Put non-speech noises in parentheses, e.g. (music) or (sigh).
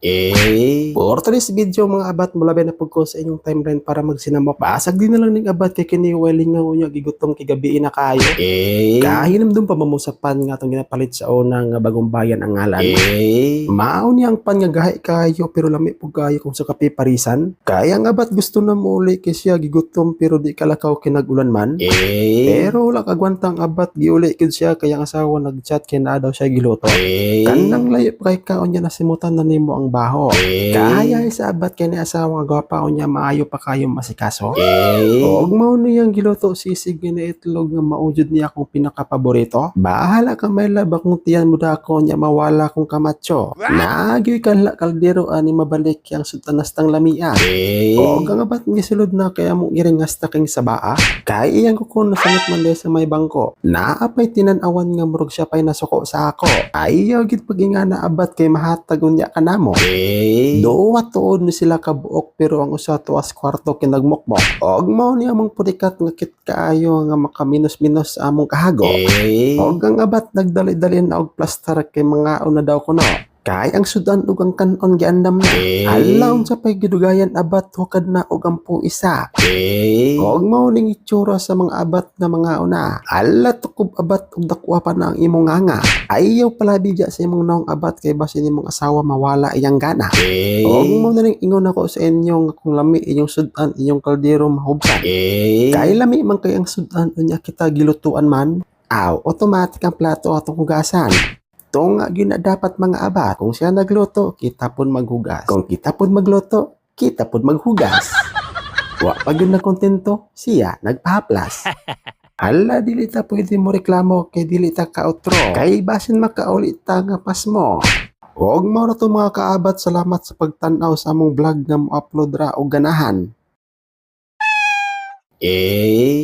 Eh, for today's video mga abat mula ba na pagko sa inyong timeline para magsinamok. Basag din na lang ning abat kay kini weling nga unya gigutom kay gabi na kayo. Eh, kahinam dun pa mamusapan nga tong ginapalit sa unang nga bagong bayan ang ngalan. Eh, mao niya ang pan nga gahi kayo pero lami pug kayo kung sa kape parisan. Kaya nga abat gusto na muli kay siya gigutom pero di kalakaw kinagulan man. Eh, pero wala kagwantang abat giuli kid siya kaya ang asawa nagchat kay naa daw siya giluto. Eh, kanang layo pa kay kaon niya nasimutan na nimo ang baho. Kaya sa abat kay ni asawa nga gwapa niya maayo pa kayo masikaso. Og mao niyang giluto sisig nga na itlog nga maujud niya akong pinakapaborito. Bahala ka may laba kung tiyan mo dako niya mawala kong kamatso. Nagyoy kala kaldero ani mabalik yang sutanastang lamia. Og ang abat nga sulod na kaya mo giringasta king sabaa. Kay iyang ko kung nasanit man sa may bangko. Naapay tinan-awan nga murag siya pay nasuko sa ako. Ayaw gid paginga na abat kay mahatag unya kanamo. Duwa tuod ni sila kabuok pero ang usa tuwas kwarto kinagmokmok. Og mao ni among pudikat nga kit kaayo nga makaminos-minos among kahago. Og ang abat nagdali-dali na og plaster kay mga una daw kuno. Kay ang sudan ug ang kanon giandam na. Alaw sa pay gidugayan abat hukad na og ang isa. Og mao ning itsura sa mga abat nga mga una. Ala tukob abat ug dakwa pa na ang imong nganga. Ayaw pala bigya sa imong naong abat kay basin imong asawa mawala iyang gana. Og mo na ning ingon ako sa inyo nga kung lami inyong sudan inyong kaldero mahubsan. Kay lami man kay ang sudan unya kita gilutuan man. Aw, automatic ang plato atong hugasan. Ito nga na dapat mga abat. Kung siya nagluto, kita pun maghugas. Kung kita pun magluto, kita pun maghugas. (laughs) Wa pa gyud na kontento, siya nagpahaplas. (laughs) Hala, dili ta pwede mo reklamo kay dili ta ka-outro. Kay basin makaulit ta nga pas mo. Huwag mo na to mga kaabat, salamat sa pagtanaw sa among vlog nga mo-upload ra o ganahan. Eh,